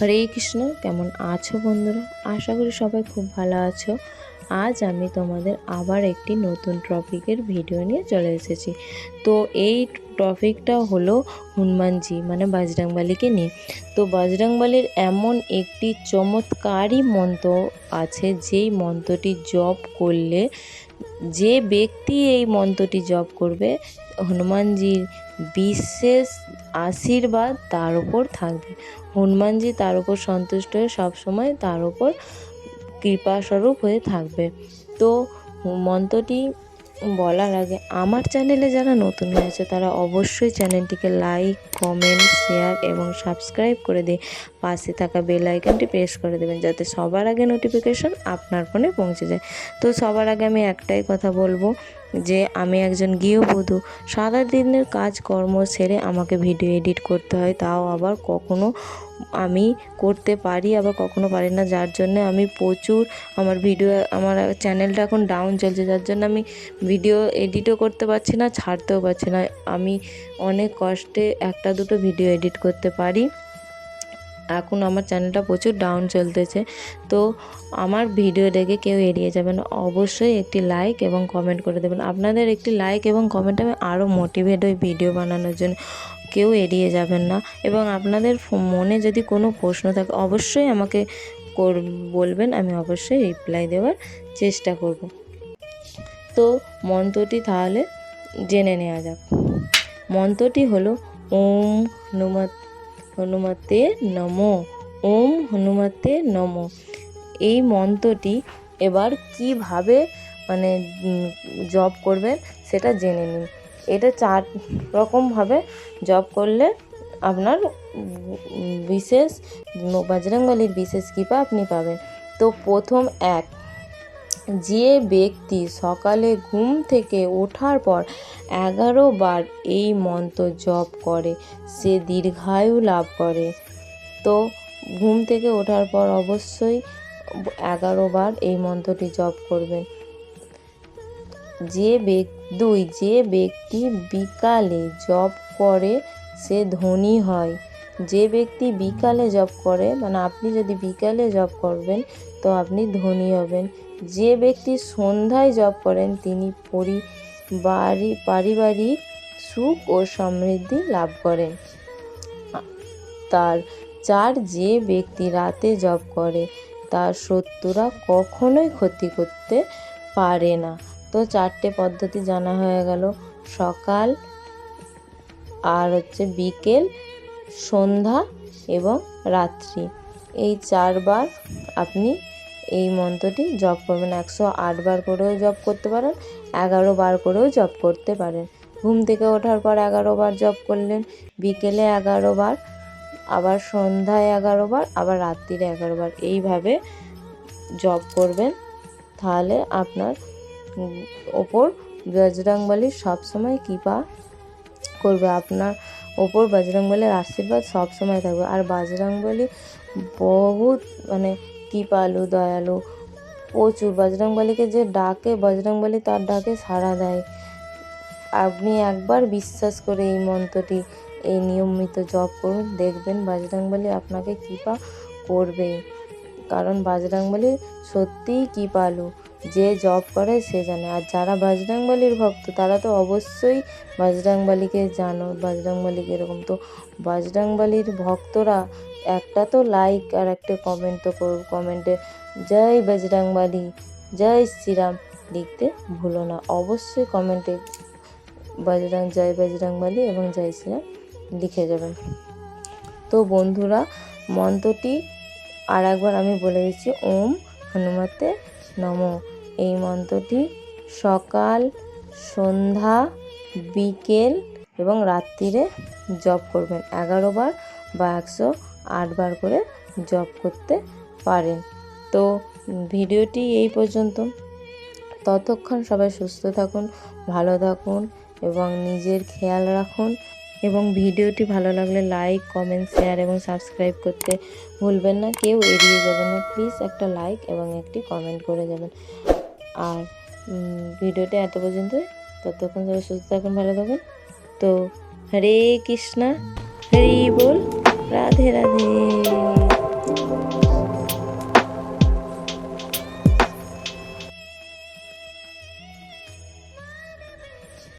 হরে কৃষ্ণ কেমন আছো বন্ধুরা? আশা করি সবাই খুব ভালো আছো। আজ আমি তোমাদের আবার একটি নতুন টপিকের ভিডিও নিয়ে চলে এসেছি। তো এই টপিকটা হলো হনুমানজি মানে বজরংবলীকে নিয়ে। তো বজরংবলীর এমন একটি চমৎকারই মন্ত্র আছে, যেই মন্ত্রটি জপ করলে যে ব্যক্তি এই মন্ত্রটি জপ করবে, হনুমানজির বিশেষ আশীর্বাদ তার উপর থাকবে। হনুমানজি তার উপর সন্তুষ্ট হয়ে সবসময় তার উপর কৃপাস্বরূপ হয়ে থাকবে। তো মন্ত্রটি বলার আগে আমার চ্যানেলে যারা নতুন হয়েছে তারা অবশ্যই চ্যানেলটিকে লাইক কমেন্ট শেয়ার এবং সাবস্ক্রাইব করে দিয়ে পাশে থাকা বেল আইকনটি প্রেস করে দেবেন, যাতে সবার আগে নোটিফিকেশন আপনার ফোনে পৌঁছে যায়। তো সবার আগে আমি একটাই কথা বলব যে আমি একজন গৃহবধূ সারা দিনের কাজকর্ম সেরে আমাকে ভিডিও এডিট করতে হয়, তাও আবার কখনো আমি করতে পারি, আবার কখনো পারি না। যার জন্য আমি প্রচুর আমার ভিডিও, আমার চ্যানেলটা এখন ডাউন চলছে। যার জন্য আমি ভিডিও এডিটও করতে পারছি না, ছাড়তেও পারছি না। আমি অনেক কষ্টে একটা দুটো ভিডিও এডিট করতে পারি। এখন আমার চ্যানেলটা প্রচুর ডাউন চলতেছে। তো আমার ভিডিও দেখে কেউ এড়িয়ে যাবেন, অবশ্যই একটি লাইক এবং কমেন্ট করে দেবেন। আপনাদের একটি লাইক এবং কমেন্ট আমি আরও মোটিভেট হই ভিডিও বানানোর জন্য। কেউ এড়িয়ে যাবেন না এবং আপনাদের মনে যদি কোনো প্রশ্ন থাকে, অবশ্যই আমাকে কর বলবেন, আমি অবশ্যই রিপ্লাই দেওয়ার চেষ্টা করব। তো মন্ত্রটি তাহলে জেনে নেওয়া যাক। মন্ত্রটি হলো, ওম হনুমত হনুমতে নমো, ওম হনুমতে নমো। এই মন্ত্রটি এবার কীভাবে মানে জব করবেন সেটা জেনে নিন। এটা চার রকমভাবে জব করলে আপনার বিশেষ বজরংবলীর বিশেষ কৃপা আপনি পাবেন। তো প্রথম এক যে ব্যক্তি সকালে ঘুম থেকে ওঠার পর এগারো বার এই মন্ত্র জপ করে, সে দীর্ঘায়ু লাভ করে। তো ঘুম থেকে ওঠার পর অবশ্যই এগারো বার এই মন্ত্রটি জপ করবেন। যে দুই, যে ব্যক্তি বিকালে জপ করে, সে ধনী হয়। যে ব্যক্তি বিকালে জব করে মানে আপনি যদি বিকালে জব করবেন, তো আপনি ধনী হবেন। যে ব্যক্তি সন্ধ্যায় জব করেন, তিনি পরিবারি পারিবারিক সুখ ও সমৃদ্ধি লাভ করেন। তার চার যে ব্যক্তি রাতে জব করে, তার শত্রুরা কখনোই ক্ষতি করতে পারে না। তো চারটে পদ্ধতি জানা হয়ে গেল। সকাল, আর হচ্ছে বিকেল, সন্ধ্যা এবং রাত্রি। এই চারবার আপনি এই মন্ত্রটি জপ করবেন। একশো আটবার করেও জপ করতে পারেন, এগারো বার করেও জপ করতে পারেন। ঘুম থেকে ওঠার পর এগারো বার জপ করলেন, বিকেলে এগারো বার, আবার সন্ধ্যায় এগারো বার, আবার রাত্রিরে এগারো বার। এইভাবে জপ করবেন। তাহলে আপনার ওপর বজরংবলী সবসময় কৃপা করবে। আপনার ওপর বজরংবলীর আশীর্বাদ সবসময় থাকবে। আর বজরংবলী বহুত মানে কৃপালু দয়ালু? প্রচুর। বজরংবলীকে যে ডাকে বজরংবলী তার ডাকে সাড়া দেয়। আপনি একবার বিশ্বাস করে এই মন্ত্রটি, এই নিয়মিত জপ করুন, দেখবেন বজরংবলী আপনাকে কৃপা করবে। কারণ বজরংবলী সত্যিই কৃপালু। যে জব করে সে জানে। আর যারা বজরংবলীর ভক্ত, তারা তো অবশ্যই বজরংবলীকে জানো। বজরংবলীকে এরকম তো বজরংবলীর ভক্তরা একটা তো লাইক আর একটা কমেন্ট তো করো কমেন্টে জয় বজরংবলী, জয় শ্রীরাম। লিখতে ভুলো না। অবশ্যই কমেন্টে বজরং, জয় বজরংবলী এবং জয় শ্রীরাম লিখে যাবেন। তো বন্ধুরা, মন্ত্রটি আর একবার আমি বলে দিচ্ছি, ওম হনুমতে নম। এই মন্ত্রটি সকাল, সন্ধ্যা, বিকেল এবং রাত্রিরে জপ করবেন। এগারো বার বা একশো আটবার করে জপ করতে পারেন। তো ভিডিওটি এই পর্যন্ত। ততক্ষণ সবাই সুস্থ থাকুন, ভালো থাকুন এবং নিজের খেয়াল রাখুন এবং ভিডিওটি ভালো লাগলে লাইক, কমেন্ট, শেয়ার এবং সাবস্ক্রাইব করতে ভুলবেন না। কেউ এড়িয়ে যাবেন না। প্লিজ একটা লাইক এবং একটি কমেন্ট করে যাবেন। আর ভিডিওটা এত পর্যন্ত। ততক্ষণ সবাই সুস্থ থাকুন, ভালো থাকুন। তো হরে কৃষ্ণা, হরি বল। রাধে রাধে।